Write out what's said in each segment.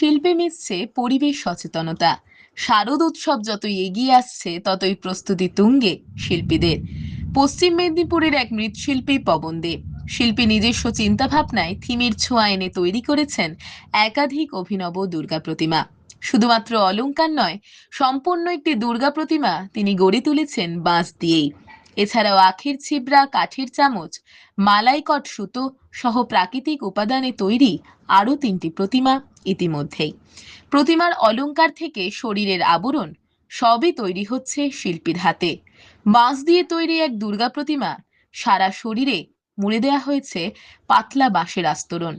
শিল্পে মিশছে পরিবেশ সচেতনতা। শারদ উৎসব যতই এগিয়ে আসছে, ততই প্রস্তুতি তুঙ্গে শিল্পীদের। পশ্চিম মেদিনীপুরের এক মৃৎশিল্পী পবন দে। শিল্পী নিজস্ব চিন্তাভাবনায় থিমের ছোঁয়া এনে তৈরি করেছেন একাধিক অভিনব দুর্গা প্রতিমা। শুধুমাত্র অলংকার নয়, সম্পূর্ণ একটি দুর্গা প্রতিমা তিনি গড়ে তুলেছেন বাঁশ দিয়েই। এছাড়াও আখের ছিবড়া, কাঠের চামচ, মালাইকট সুতো সহ প্রাকৃতিক উপাদানে তৈরি আরও তিনটি প্রতিমা ইতিমধ্যেই। প্রতিমার অলঙ্কার থেকে শরীরের আবরণ সবই তৈরি হচ্ছে শিল্পীর হাতে। বাঁশ দিয়ে তৈরি এক দুর্গা প্রতিমা সারা শরীরে মুড়ে দেওয়া হয়েছে পাতলা বাঁশের আস্তরণ।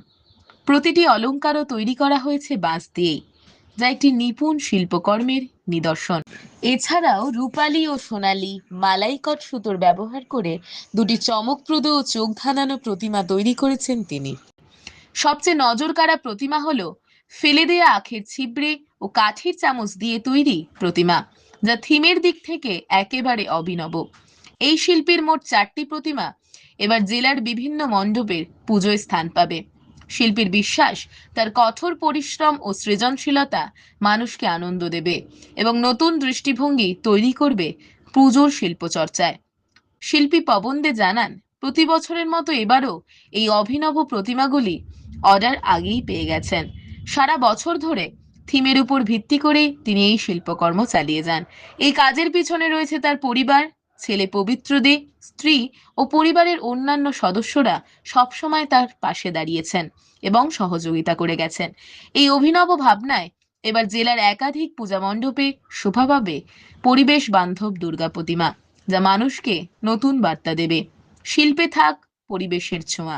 প্রতিটি অলংকারও তৈরি করা হয়েছে বাঁশ দিয়েই। যা একটি নিপুণ শিল্পকর্মের নিদর্শন। এছাড়াও রূপালী ও সোনালী মালাইকট সুতোর ব্যবহার করে দুটি চমকপ্রদ ও চোখ ধাঁধানো প্রতিমা তৈরি করেছেন তিনি। সবচেয়ে নজর নজরকাড়া প্রতিমা হলো ফেলে দেয়া আখের ছিবড়ে ও কাঠের চামচ দিয়ে তৈরি প্রতিমা, যা থিমের দিক থেকে একেবারে অভিনব। এই শিল্পীর মোট চারটি প্রতিমা এবার জেলার বিভিন্ন মণ্ডপের পুজোয় স্থান পাবে। শিল্পীর বিশ্বাস, তার কঠোর পরিশ্রম ও সৃজনশীলতা মানুষকে আনন্দ দেবে এবং নতুন দৃষ্টিভঙ্গি তৈরি করবে পুজোর শিল্পচর্চায় শিল্পী পবন দে জানান, প্রতি বছরের মতো এবারও এই অভিনব প্রতিমাগুলি অর্ডার আগেই পেয়ে গেছেন। সারা বছর ধরে থিমের উপর ভিত্তি করেই তিনি এই শিল্পকর্ম চালিয়ে যান। এই কাজের পিছনে রয়েছে তার পরিবার ছেলে পবিত্র দে, স্ত্রী ও পরিবারের অন্যান্য সদস্যরা সবসময় তার পাশে দাঁড়িয়েছেন এবং সহযোগিতা করে গেছেন। এই অভিনব ভাবনায় এবার জেলার একাধিক পূজা মণ্ডপে শোভা পাবে পরিবেশ বান্ধব দুর্গা প্রতিমা, যা মানুষকে নতুন বার্তা দেবে। শিল্পে থাক, পরিবেশের ছোঁয়া।